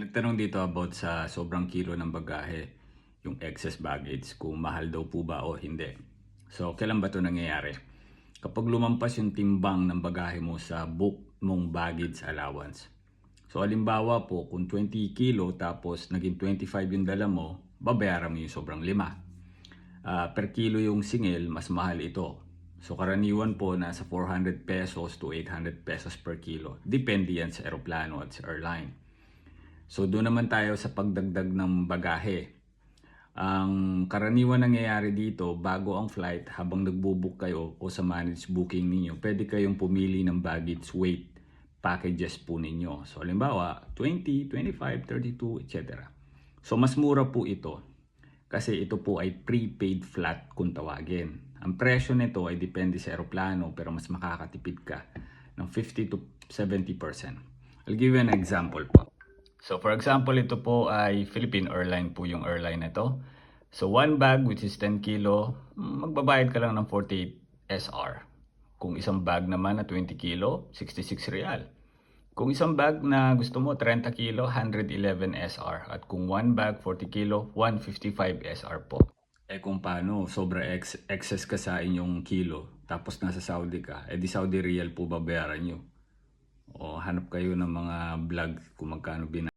May nagtanong dito about sa sobrang kilo ng bagahe, yung excess baggage, kung mahal daw po ba o hindi. So, kailan ba ito nangyayari? Kapag lumampas yung timbang ng bagahe mo sa book mong baggage allowance. So, halimbawa po, kung 20 kilo tapos naging 25 yung dala mo, babayaran mo yung sobrang lima. Ah, per kilo yung singil, mas mahal ito. So karaniwan po nasa 400 pesos to 800 pesos per kilo. Depende yan sa eroplano at sa airline. So doon naman tayo sa pagdagdag ng bagahe. Ang karaniwan nangyayari dito bago ang flight habang nagbubook kayo o sa managed booking ninyo, pwede kayong pumili ng baggage weight packages po ninyo. So halimbawa 20, 25, 32, etc. So mas mura po ito kasi ito po ay prepaid flat kung tawagin. Ang presyo nito ay depende sa eroplano pero mas makakatipid ka ng 50 to 70%. I'll give you an example po. So for example, ito po ay Philippine Airline po yung airline ito. So one bag which is 10 kilo, magbabayad ka lang ng 48 SR. Kung isang bag naman na 20 kilo, 66 real. Kung isang bag na gusto mo 30 kilo, 111 SR. At kung one bag 40 kilo, 155 SR po. Eh kung paano, sobra ex- excess ka sa inyong kilo, tapos nasa Saudi ka, eh di Saudi real po babayaran nyo. O hanap kayo ng mga vlog kung magkano bin